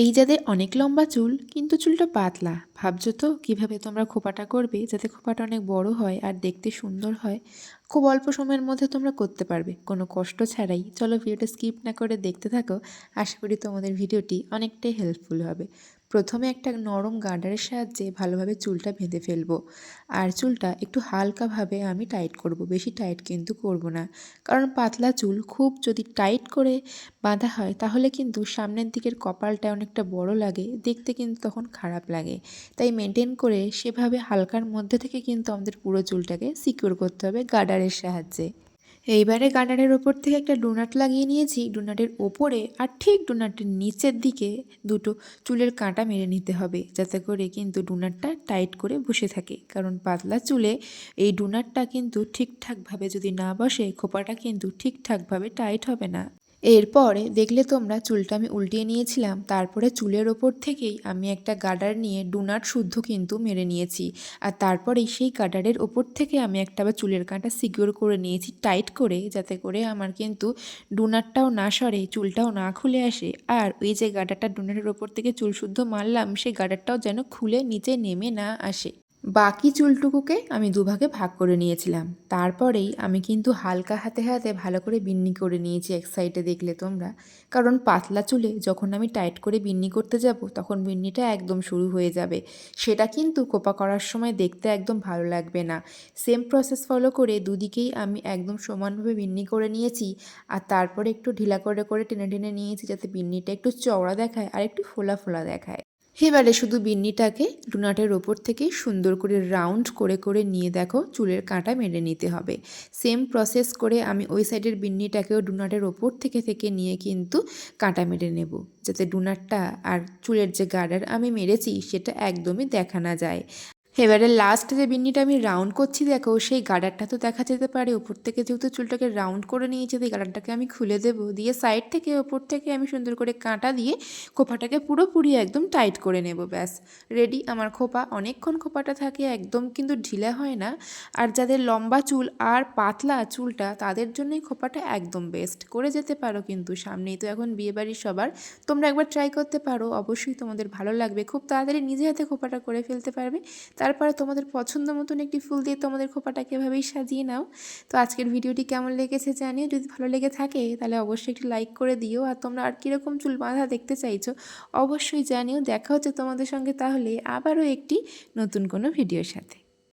এই যাদের অনেক লম্বা চুল, কিন্তু চুলটা পাতলা। ভাবছ তো কীভাবে তোমরা খোপাটা করবে? যাতে খোপাটা অনেক বড় হয় আর দেখতে সুন্দর হয়। খুব অল্প সময়ের মধ্যে তোমরা করতে পারবে, কোনো কষ্ট ছাড়াই। চলো ভিডিওটা স্কিপ না করে দেখতে থাকো। আশা করি তোমাদের ভিডিওটি অনেকটাই হেল্পফুল হবে। প্রথমে একটা নরম গার্ডারের সাহায্যে ভালোভাবে চুলটা বেঁধে ফেলব। আর চুলটা একটু হালকাভাবে আমি টাইট করব। বেশি টাইট কিন্তু করব না। কারণ পাতলা চুল খুব যদি টাইট করে বাঁধা হয়, তাহলে কিন্তু সামনের দিকের কপালটা অনেকটা বড় লাগে। দেখতে কিন্তু তখন খারাপ লাগে। তাই মেনটেন করে সেভাবে হালকার মধ্যে থেকে কিন্তু আমাদের পুরো চুলটাকে সিকিউর করতে হবে গার্ডারের সাহায্যে। এইবারে গার্ডারের ওপর থেকে একটা ডোনাট লাগিয়ে নিয়েছি, ডোনাটের ওপরে আর ঠিক ডোনাটের নিচের দিকে দুটো চুলের কাঁটা মেরে নিতে হবে, যাতে করে কিন্তু ডোনাটটা টাইট করে বসে থাকে। কারণ পাতলা চুলে এই ডোনাটটা কিন্তু ঠিকঠাকভাবে যদি না বসে, খোপাটা কিন্তু ঠিকঠাকভাবে টাইট হবে না। এরপরে দেখলে তোমরা চুলটা আমি উল্টিয়ে নিয়েছিলাম, তারপরে চুলের ওপর থেকেই আমি একটা গার্ডার নিয়ে ডুনাট শুদ্ধ কিন্তু মেরে নিয়েছি। আর তারপরেই সেই গাডারের ওপর থেকে আমি একটা আবার চুলের কাঁটা সিকিউর করে নিয়েছি টাইট করে, যাতে করে আমার কিন্তু ডুনারটাও না সরে, চুলটাও না খুলে আসে। আর ওই যে গাডারটা ডুনারের ওপর থেকে চুল শুদ্ধ মারলাম, সেই গাডারটাও যেন খুলে নিচে নেমে না আসে। বাকি চুলটুকুকে আমি দুভাগে ভাগ করে নিয়েছিলাম। তারপরেই আমি কিন্তু হালকা হাতে হাতে ভালো করে বিন্নি করে নিয়েছি এক সাইডে দেখলে তোমরা। কারণ পাতলা চুলে যখন আমি টাইট করে বিন্নি করতে যাব, তখন বিন্নিটা একদম শুরু হয়ে যাবে। সেটা কিন্তু কোপা করার সময় দেখতে একদম ভালো লাগবে না। সেম প্রসেস ফলো করে দুদিকেই আমি একদম সমানভাবে বিন্নি করে নিয়েছি। আর তারপরে একটু ঢিলা করে করে টেনে টেনে নিয়েছি যাতে বিন্নিটা একটু চওড়া দেখায় আর একটু ফোলা ফোলা দেখায়। এবারে শুধু বিন্নিটাকে ডোনাটের ওপর থেকে সুন্দর করে রাউন্ড করে করে নিয়ে দেখো চুলের কাঁটা মেরে নিতে হবে। সেম প্রসেস করে আমি ওই সাইডের বিন্নিটাকেও ডোনাটের ওপর থেকে থেকে নিয়ে কিন্তু কাঁটা মেরে নেব, যাতে ডোনাটটা আর চুলের যে গার্ডার আমি মেরেছি সেটা একদমই দেখা না যায়। এবারে লাস্ট যে বিন্নিটা আমি রাউন্ড করছি, দেখো, সেই গার্ডারটা তো দেখা যেতে পারে। ওপর থেকে যেহেতু চুলটাকে রাউন্ড করে নিয়েছি, সেই গার্ডারটাকে আমি খুলে দেবো। দিয়ে সাইড থেকে ওপর থেকে আমি সুন্দর করে কাঁটা দিয়ে খোপাটাকে পুরোপুরি একদম টাইট করে নেব, ব্যাস। রেডি আমার খোপা, অনেকক্ষণ খোপাটা থাকে, একদম কিন্তু ঢিলা হয় না। আর যাদের লম্বা চুল আর পাতলা চুলটা, তাদের জন্যই খোপাটা একদম বেস্ট করে যেতে পারো কিন্তু, সামনেই তো এখন বিয়েবাড়ির সবার। তোমরা একবার ট্রাই করতে পারো, অবশ্যই তোমাদের ভালো লাগবে। খুব তাড়াতাড়ি নিজে হাতে খোপাটা করে ফেলতে পারবে। তারপরে তোমাদের পছন্দ মতন একটি ফুল দিয়ে তোমাদের খোপাটাকে এভাবেই সাজিয়ে নাও। তো আজকের ভিডিওটি কেমন লেগেছে জানিও। যদি ভালো লেগে থাকে, তাহলে অবশ্যই একটি লাইক করে দিও। আর তোমরা আর কীরকম চুল বাঁধা দেখতে চাইছো, অবশ্যই জানিও। দেখা হচ্ছে তোমাদের সঙ্গে তাহলে আবারও একটি নতুন কোনো ভিডিওর সাথে।